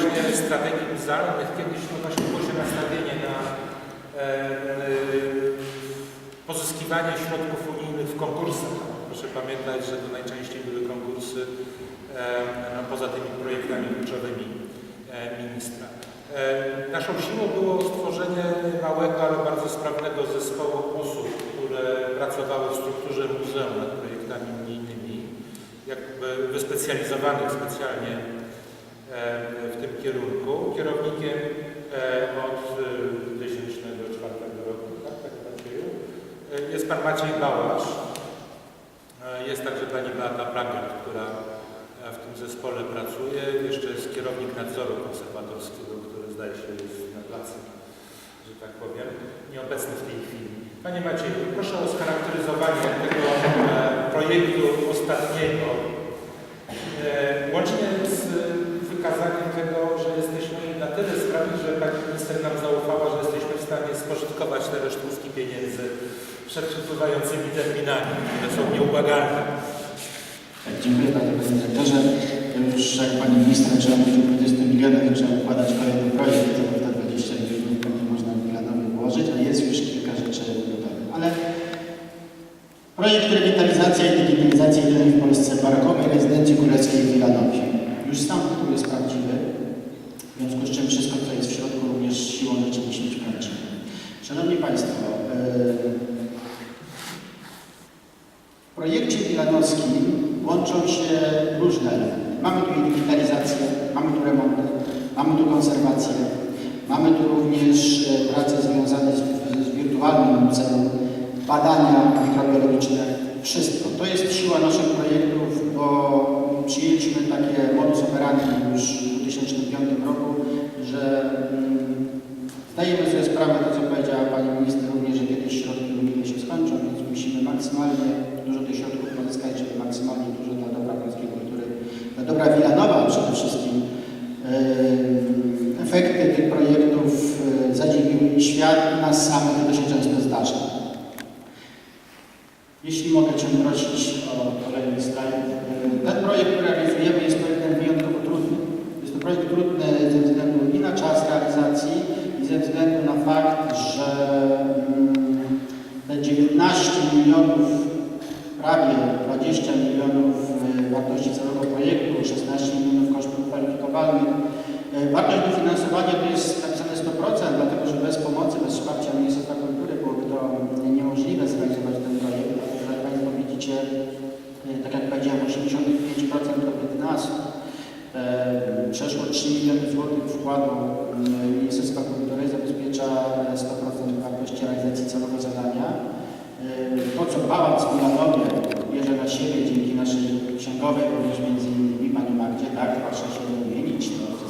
właśnie strategii zdalnych, kiedyś no właśnie było się nastawienie na e, pozyskiwanie środków unijnych w konkursach. Proszę pamiętać, że to najczęściej były konkursy e, no, poza tymi projektami kluczowymi e, ministra. Naszą siłą było stworzenie małego, ale bardzo sprawnego zespołu osób, które pracowały w strukturze muzeum nad projektami unijnymi, jakby wyspecjalizowanych specjalnie kierunku. Kierownikiem e, od e, 2004 roku, tak, tak Macieju, e, jest pan Maciej Bałasz. E, Jest także pani Beata Plagert, która w tym zespole pracuje. Jeszcze jest kierownik nadzoru konserwatorskiego, który zdaje się jest na placu, że tak powiem, nieobecny w tej chwili. Panie Macieju, proszę o scharakteryzowanie tego projektu ostatniego, e, łącznie z wykazaniem tego, że jesteśmy na tyle sprawni, że pani minister nam zaufała, że jesteśmy w stanie spożytkować te resztówki pieniędzy przepływającymi terminami, które są nieubłagalne. Tak, dziękuję Panie Panie Dyrektorze. Już jak Pani Minister trzeba mówić o 20 milionach, trzeba układać kolejny projekt, to te 20 milionów pewnie można planowo włożyć, a jest już kilka rzeczy gotowych. Ale projekt rewitalizacja i digitalizacja jedynej w Polsce barokowej rezydencji królewskiej w Wilanowie. Już sam tytuł jest prawdziwy, w związku z czym wszystko, co jest w środku, również siłą rzeczy musi być prawdziwe. Szanowni Państwo, yy, w projekcie wilanowskim łączą się różne elementy. Mamy tu digitalizację, mamy tu remonty, mamy tu konserwację, mamy tu również e, prace związane z, z wirtualnym muzeum, badania mikrobiologiczne, wszystko. To jest siła naszych projektów, bo przyjęliśmy takie modus operandi już w 2005 roku, że mm, zdajemy sobie sprawę, to co powiedziała Pani Minister również, że kiedyś środki unijne się skończą, więc musimy maksymalnie dużo tych środków pozyskać, żeby maksymalnie dużo dla dobra polskiej kultury, dla dobra Wilanowa przede wszystkim e, efekty tych projektów e, świat i nas samych, to się często zdarza. Jeśli mogę Cię prosić o kolejny slajd. Ten projekt, który realizujemy jest projektem wyjątkowo trudnym. Jest to projekt trudny ze względu i na czas realizacji, i ze względu na fakt, że mm, te 19 milionów, prawie 20 milionów e, wartości całego projektu, 16 milionów kosztów kwalifikowalnych. E, Wartość dofinansowania to jest napisane 100%, dlatego bez pomocy, bez wsparcia Ministerstwa Kultury byłoby to mm, niemożliwe zrealizować ten projekt. Jak Państwo widzicie, e, tak jak powiedziałem, 85% to 15. E, Przeszło 3 miliony złotych wkładu mm, Ministerstwa Kultury zabezpiecza e, 100% wartości realizacji całego zadania. E, To, co Pałac w Milanowie bierze na siebie dzięki naszej księgowej, również między innymi Pani Magdzie, tak, proszę się wymienić, to Pani,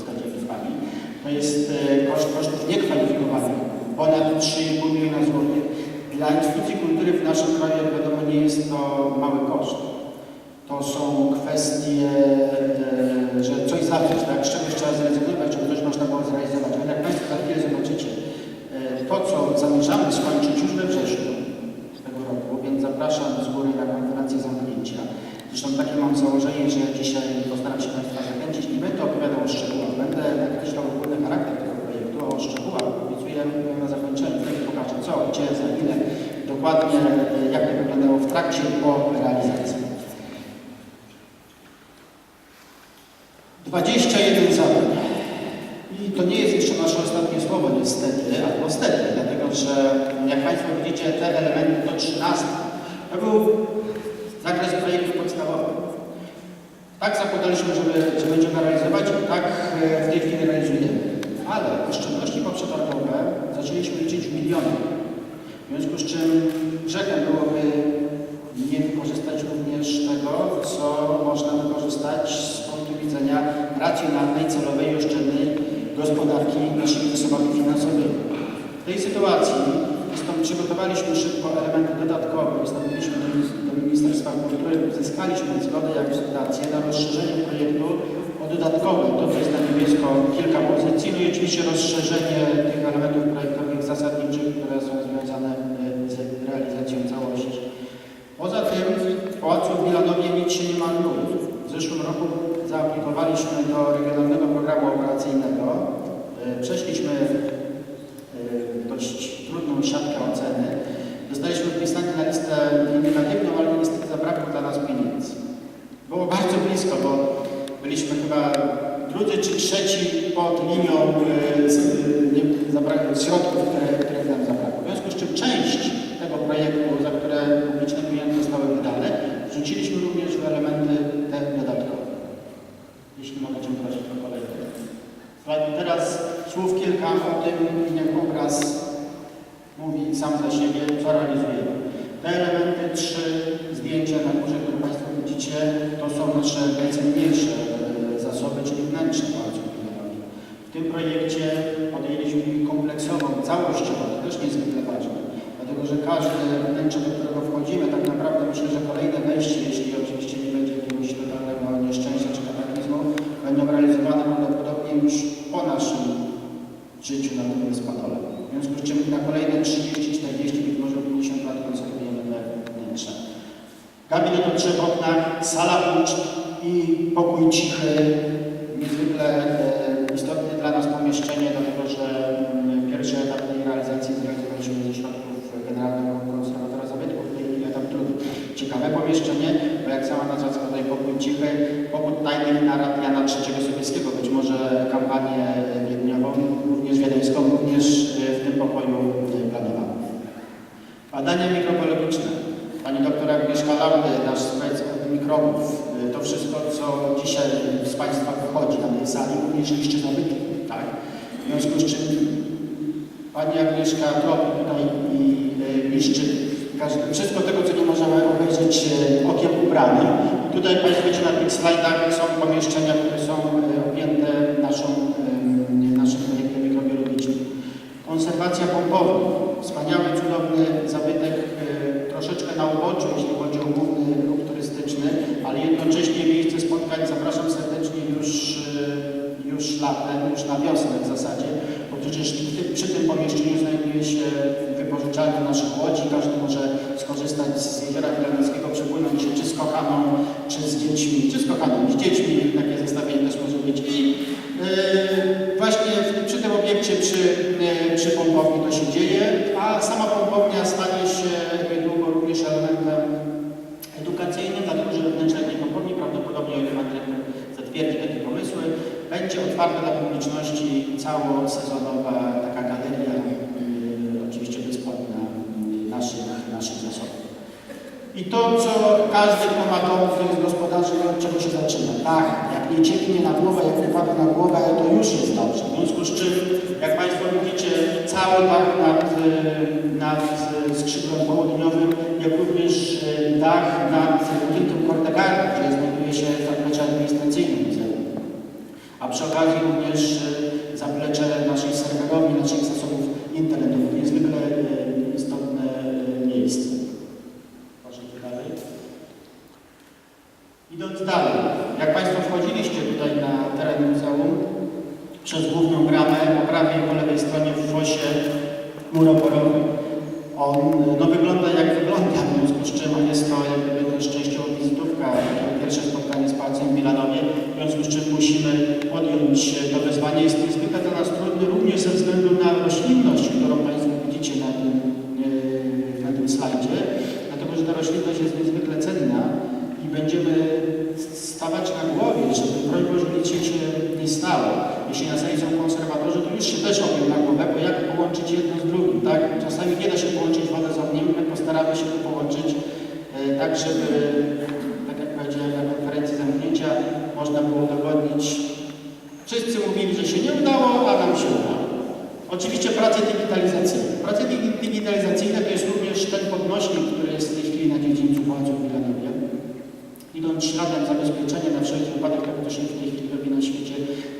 to jest e, koszt kosztów niekwalifikowanych, ponad 3,5 miliona złotych. Dla instytucji kultury w naszym kraju, jak wiadomo, nie jest to mały koszt. To są kwestie, e, że coś zacząć, tak, z czegoś trzeba zrezygnować, żeby coś można było zrealizować. Ale jak Państwo za chwilę zobaczycie, e, to co zamierzamy skończyć już we wrześniu tego roku, więc zapraszam z góry na konferencję zamknięcia. Zresztą takie mam założenie, że dzisiaj postaram się Państwa zachęcić. Nie będę opowiadał o szczegółach, będę nakreślał ogólny charakter tego projektu, a o szczegółach obiecuję na zakończeniu. Wtedy pokażę co, gdzie, za ile, dokładnie jak to wyglądało w trakcie po realizacji. 21 zadań. I to nie jest jeszcze nasze ostatnie słowo, niestety, albo stety, dlatego że jak Państwo widzicie, te elementy do 13 to był zakres projektów podstawowych. Tak zakładaliśmy, żeby, że będziemy realizować tak e, w tej chwili realizujemy. Ale oszczędności poprzetargowe zaczęliśmy liczyć w milionach. W związku z czym grzechem byłoby nie wykorzystać również tego, co można wykorzystać z punktu widzenia racjonalnej, celowej i oszczędnej gospodarki naszymi zasobami finansowymi. W tej sytuacji stąd przygotowaliśmy szybko elementy dodatkowe, wystąpiliśmy do, Ministerstwa Kultury, uzyskaliśmy zgodę i akceptację na rozszerzenie projektu o dodatkowe, to co jest na niebiesko, kilka pozycji, no i oczywiście rozszerzenie tych elementów projektowych zasadniczych, które są związane e, z realizacją całości. Poza tym w Pałacu w Milanowie nic się nie marnuje. W zeszłym roku zaaplikowaliśmy do Regionalnego Programu Operacyjnego. E, przeszliśmy e, dość trudną siatkę oceny. Zostaliśmy wpisani na listę indykatywną, ale niestety zabrakło dla nas pieniędzy. Było bardzo blisko, bo byliśmy chyba drugi czy trzeci pod linią z, nie, zabrakło środków, które Teraz słów kilka o tym, niech obraz mówi sam za siebie, co realizujemy. Te elementy, trzy zdjęcia na górze, które Państwo widzicie, to są nasze najcenniejsze e, zasoby, czyli wnętrze Pałacu Kultury. W tym projekcie podjęliśmy kompleksową, całościową, to też niezwykle ważne, dlatego że każde wnętrze, do którego wchodzimy, tak naprawdę myślę, że kolejne wejście, jeśli oczywiście nie będzie jakiegoś totalnego nieszczęścia czy kataklizmu, będą realizowane prawdopodobnie już po naszym życiu spadole. W związku z czym na kolejne 30, 40, być może 50 lat konserwujemy te wnętrza. Gabinet o trzech oknach, sala uczt i pokój cichy. Niezwykle e, istotne dla nas pomieszczenie, dlatego że mm, pierwszy etap tej realizacji zrealizowaliśmy ze środków Generalnego Konserwatora Zabytków. Chwili etap drugi. Ciekawe pomieszczenie, bo jak sama nazwa wskazuje, pokój cichy, pokój tajnych narad Jana III Sobieskiego, być może kampanię wiedniową, również wiedeńską, również e, w tym pokoju e, planowano. Badania mikrobiologiczne. Pani doktor Agnieszka Laudy, nasz spec od mikrobów. Y, To wszystko, co dzisiaj z Państwa wychodzi na tej sali, również liście zabytki. Tak? W związku z czym Pani Agnieszka tropi tutaj i y, niszczy każde, wszystko tego, co nie możemy obejrzeć y, okiem ubranym. Tutaj Państwo widzicie na tych slajdach są pomieszczenia, które są y, objęte naszą, y, naszym projektem mikrobiologicznym. Konserwacja pompowni. Wspaniały, cudowny zabytek, e, troszeczkę na uboczu, jeśli chodzi o główny ruch turystyczny, ale jednocześnie miejsce spotkań zapraszam serdecznie już, e, już latem, już na wiosnę w zasadzie, bo przecież w tym, przy tym pomieszczeniu znajduje się wypożyczalnia naszych łodzi, każdy może skorzystać z jeziora Wilanowskiego, przepłynąć czy z kochaną, czy z dziećmi, czy z kochaną, z dziećmi, takie zestawienie też może być. I Yy, Właśnie w- przy tym obiekcie, przy, yy, przy pompowni to się dzieje, a sama pompownia stanie się niedługo również elementem edukacyjnym, dlatego że wewnętrzne tej pompowni prawdopodobnie Pan Dyrektor zatwierdzi takie pomysły. Będzie otwarta dla publiczności całosezonowa taka galeria, oczywiście bezpłatna naszych, naszych zasobów. I to, co każdy, ma dom, który jest gospodarzem, od czego się zaczyna. Tak, jak nie cieknie na głowę, jak nie pada na głowę, to już jest dobrze. W związku z czym, jak Państwo widzicie, cały dach nad, e, nad e, skrzydłem południowym, jak również e, dach nad budynkiem Kordegardu, gdzie znajduje się zaplecze administracyjne muzeum. A przy okazji również e, zaplecze naszej serwerowni, naszych zasobów internetowych. Niezwykle e, istotne e, miejsce. Proszę iść dalej. Idąc dalej, jak Państwo wchodziliście tutaj na teren muzeum, przez główną bramę po prawej i po lewej stronie w fosie muroporowy. On no, wygląda jak wygląda, w związku z czym jest to jak gdyby też częściowo wizytówka, pierwsze spotkanie z Pałacem w Milanowie, w związku z czym musimy podjąć to wyzwanie. Jest niezwykle dla nas trudny również ze względu na roślinność, którą Państwo widzicie na tym, yy, na tym slajdzie, dlatego że ta roślinność jest niezwykle cenna i będziemy stawać na głowie, żeby broń Boże nic się nie stało. Jeśli na sali są konserwatorzy, to już się też obił na głowę, bo jak połączyć jedno z drugim, tak? Czasami nie da się połączyć wodę z ogniem, my postaramy się to połączyć e, tak, żeby, tak jak powiedziałem na konferencji zamknięcia, można było udowodnić. Wszyscy mówili, że się nie udało, a nam się udało. Oczywiście prace digitalizacyjne. Prace digi- digitalizacyjne to jest również ten podnośnik, który jest w tej chwili na dziedzińcu Pałacu w Wilanowie. Idąc śladem zabezpieczenia na wszelki wypadek, tego też się w tej chwili robi na świecie,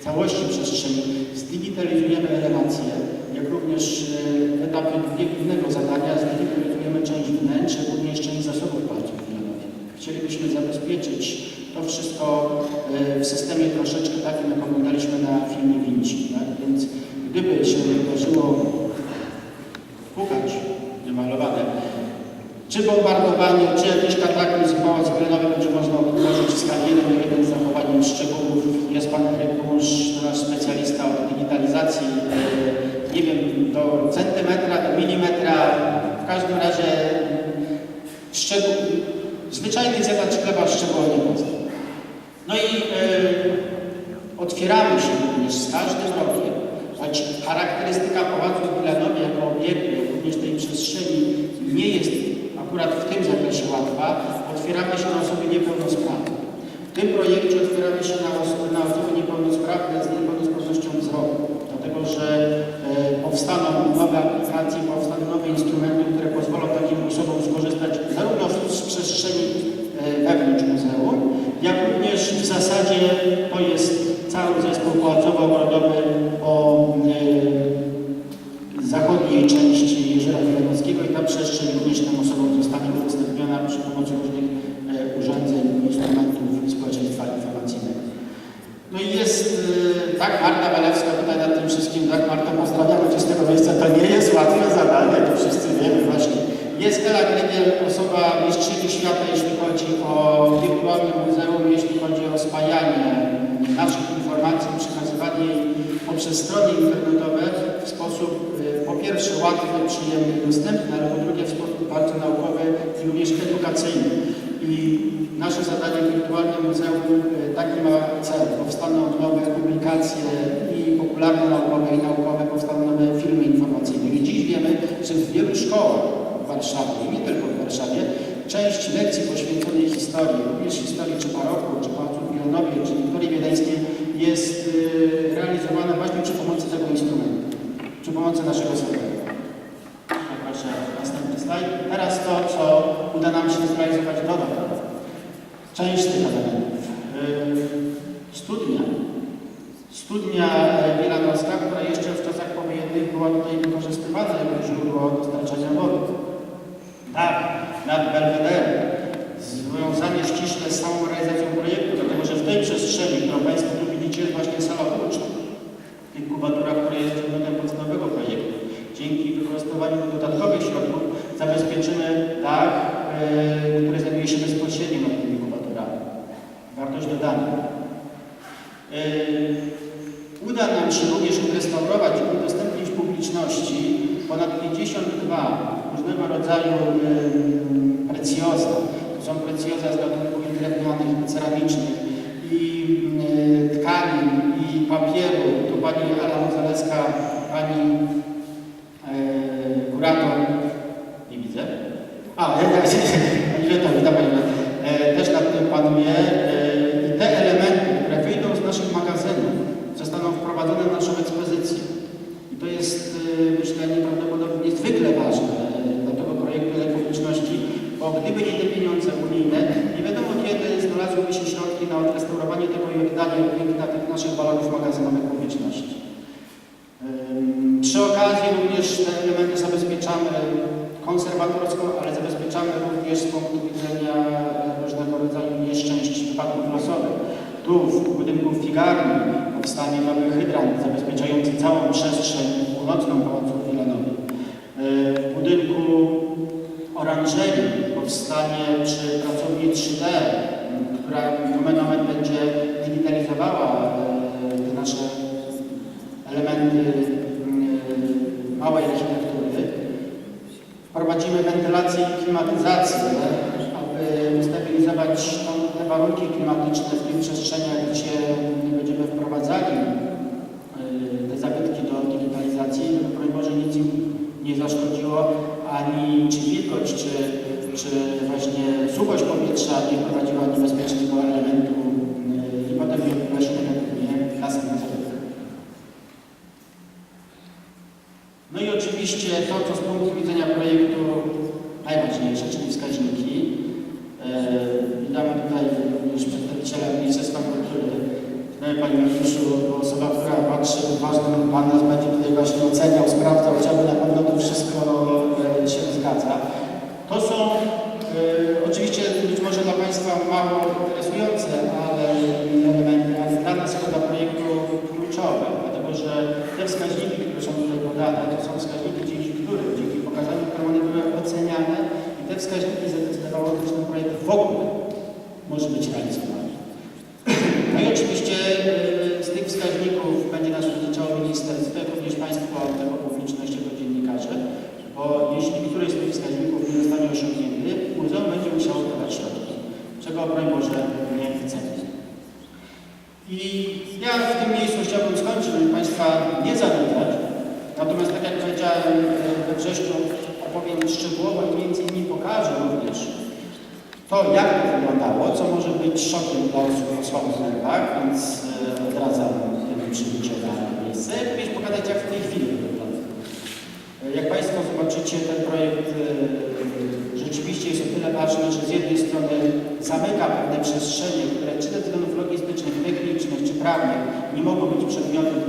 całości przestrzeni, zdigitalizujemy elewację, jak również e, w etapie innego zadania zdigitalizujemy część wnętrz, również część zasobów w Wilanowie. Chcielibyśmy zabezpieczyć to wszystko e, w systemie troszeczkę takim, jak oglądaliśmy na filmie Vinci. Tak? Więc gdyby się wydarzyło czy bombardowanie, czy jakiś kataklizm Pałac Wielanowy będzie można odtworzyć skali 1 do 1 z zachowaniem szczegółów. Jest Pan Rykusz, nasz specjalista od digitalizacji, e, nie wiem, do centymetra, do milimetra, w każdym razie szczegół, zwyczajny zjadacz chleba szczegółowo nie pozna. No i e, otwier- otwieramy się również z każdym rokiem, choć charakterystyka Pałacu w Milanowie jako obiektu, jak również tej przestrzeni nie jest akurat w tym zakresie łatwa, otwieramy się na osoby niepełnosprawne. W tym projekcie otwieramy się na osoby, na osoby niepełnosprawne z niepełnosprawnością wzroku, dlatego że e, powstaną nowe aplikacje, powstaną nowe instrumenty, które pozwolą takim osobom skorzystać zarówno z przestrzeni e, wewnątrz muzeum, jak również w zasadzie to jest cały zespół pałacowo-ogrodowy o e, zachodniej części Jeziora Wileńskiego i ta przestrzeń również tym osobom zostanie udostępniona przy pomocy różnych e, urządzeń, instrumentów społeczeństwa informacyjnego. No i jest, e, tak, Marta Walewska tutaj nad tym wszystkim, tak, Marta pozdrawiamy Cię z tego miejsca, to nie jest łatwe zadanie, to wszyscy wiemy właśnie. Jest Ela Grygiel, osoba mistrzyni świata, jeśli chodzi o wirtualne muzeum, jeśli chodzi o spajanie naszych informacji, przekazywanie jej poprzez strony internetowe w sposób e, po pierwsze łatwy, przyjemny, dostępny, ale po drugie w sposób bardzo naukowy i również edukacyjny. I nasze zadanie wirtualne muzeum e, taki ma cel. Powstaną nowe publikacje i popularne naukowe i naukowe, powstaną nowe filmy informacyjne. I dziś wiemy, że w wielu szkołach w Warszawie i nie tylko w Warszawie część lekcji poświęconej historii, również historii czy baroku, czy Pałacu w Milanowie, czy Wiktorii Wiedeńskiej jest y, realizowana właśnie przy pomocy tego instrumentu, przy pomocy naszego serwera. Proszę, następny slajd. Teraz to, co uda nam się zrealizować dodatkowo. Część tych elementów. Y, Studnia. Studnia Wielanowska, która jeszcze w czasach powojennych była tutaj wykorzystywana jako źródło dostarczania wody. Tak, nad Belwederem. Związanie ściśle z samą realizacją projektu, dlatego że w tej przestrzeni, którą Państwo tu widzicie, jest właśnie sala uczna. Kubaturach, które jest przedmiotem podstawowego projektu. Dzięki wykorzystywaniu dodatkowych środków zabezpieczymy dach, e, który znajduje się bezpośrednio nad tymi kubaturami. Wartość dodana. Yy, Uda nam się również odrestaurować i udostępnić publiczności ponad 52 różnego rodzaju precjoza. To są precjoza z gatunków drewnianych, ceramicznych, i tkanin, i papieru. Tu pani Ala Zaleska, pani kurator, nie widzę. A, ja, ja, wprowadzone na naszą ekspozycję. I to jest, e, myślę, nieprawdopodobnie niezwykle ważne e, dla tego projektu dla publiczności, bo gdyby nie te pieniądze unijne, nie wiadomo kiedy znalazłyby się środki na odrestaurowanie tego i oddanie piękna tych naszych balonów magazynowych publiczności. Przy okazji również te elementy zabezpieczamy konserwatorsko, ale zabezpieczamy również z punktu widzenia różnego rodzaju nieszczęść, wypadków losowych. Tu w budynku Figarni powstanie nowy hydrant zabezpieczający całą przestrzeń północną Pałacu w Wilanowie. E, W budynku oranżerii powstanie przy pracowni 3D, m, która nomen omen będzie digitalizowała e, te nasze elementy mm, małej architektury. Wprowadzimy wentylację i klimatyzację, aby ustabilizować te warunki klimatyczne w tych przestrzeniach, gdzie będziemy wprowadzali y, te zabytki do digitalizacji, żeby broń Boże nic im nie zaszkodziło, ani czy wilgoć, czy, czy właśnie suchość powietrza nie wprowadziła niebezpiecznego elementu y, i potem nie się negatywnie na. No i oczywiście to, co z punktu widzenia projektu najważniejsze, czyli wskaźniki. Yy, Witamy tutaj również przedstawiciela Ministerstwa Kultury. Panie Mariuszu, to osoba, która patrzy uważnie, Pan nas będzie tutaj właśnie oceniał, sprawdzał, chciałby na pewno to wszystko e, się zgadza. To są e, oczywiście być może dla Państwa mało interesujące, ale elementy, ale dla nas jako dla projektu kluczowe, dlatego że te wskaźniki, które są tutaj podane, to są wskaźniki, dzięki którym, dzięki pokazaniu, które one były oceniane i te wskaźniki zadecydowały, że ten projekt w ogóle może być realizowany. No i oczywiście e, z tych wskaźników będzie nas jak również Państwo jako publiczność, jako dziennikarze, bo jeśli któryś z tych wskaźników nie zostanie osiągnięty, muzeum będzie musiało dawać środki, czego broń Boże nie chcemy. I ja w tym miejscu chciałbym skończyć, żeby Państwa nie zanudzać. Natomiast tak jak powiedziałem we wrześniu, opowiem szczegółowo i między innymi pokażę również to, jak to wyglądało, co może być szokiem dla osób o słabych nerwach, więc e, odradzam temu przybycie na miejsce. Jak również pokazać, jak w tej chwili to wygląda. E, Jak Zobaczycie, ten projekt e, rzeczywiście jest o tyle ważny, że z jednej strony zamyka pewne przestrzenie, które czy względów logistycznych, technicznych, czy prawnych nie mogą być przedmiotem